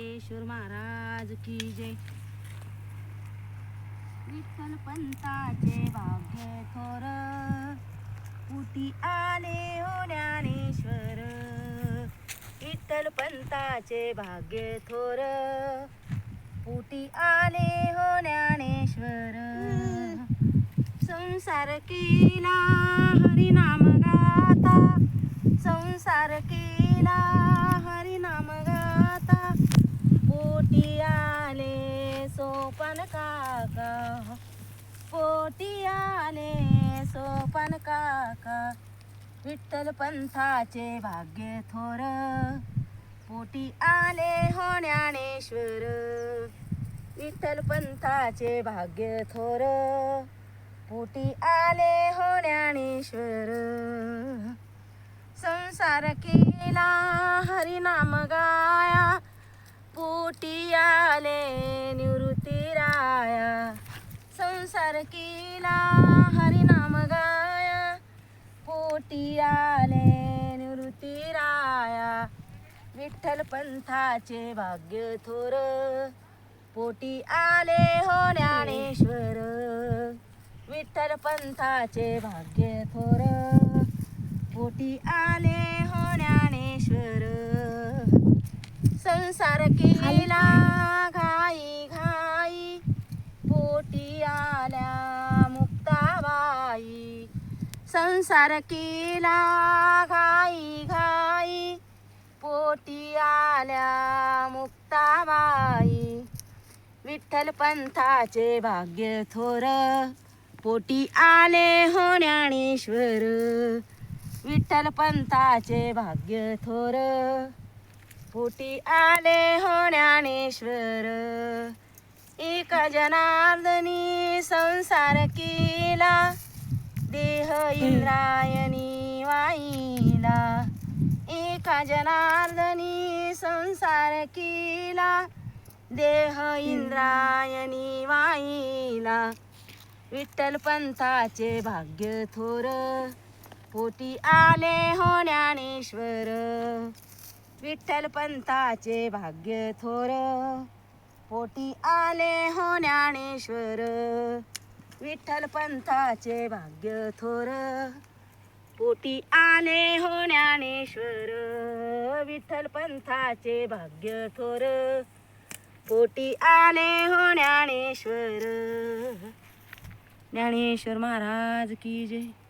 ज्ञानेश्वर महाराज की जय. विठ्ठल पंताचे भाग्य थोर कुटी आले हो ज्ञानेश्वर. विठ्ठल पंताचे भाग्य थोर पुटी आले हो ज्ञानेश्वर. संसार केला हरिनाम गाता संसार केला पोटी आले सोपन काका. पोटी आले सोपन काका. विठ्ठल पंथाचे भाग्य थोर. पोटी आले हो ज्ञानेश्वर. विठ्ठल पंथाचे भाग्य थोर. पोटी आले हो ज्ञानेश्वर. संसार केला हरिनाम गाया. संसार केला हरिनाम गाया. पोटी आले निवृत्ती राया. विठ्ठल पंथाचे भाग्य थोर. पोटी आले हो ज्ञानेश्वर. विठ्ठल पंथाचे भाग्य थोर. पोटी आले हो ज्ञानेश्वर संसार केला घाई घाई पोटी आल्या मुक्ताबाई संसार केला घाई घाई पोटी आल्या मुक्ताबाई. विठ्ठल पंथाचे भाग्य थोर पोटी आले हो ज्ञानेश्वर. विठ्ठल पंथाचे भाग्य थोर पोटी आले हो ज्ञानेश्वर. एक जनार्दनी संसार केला देह इंद्रायणी वाईला एका जनार्दनी संसार केला. देह इंद्रायणी वाईला विठ्ठल पंथाचे भाग्य थोर. पोटी आले हो ज्ञानेश्वर. विठ्ठल पंथाचे भाग्य थोर. पोटी आले हो ज्ञानेश्वर. विठ्ठल पंथाचे भाग्य थोर. पोटी आले हो ज्ञानेश्वर. विठ्ठल पंथाचे भाग्य थोर. पोटी आले हो ज्ञानेश्वर. ज्ञानेश्वर महाराज की जय.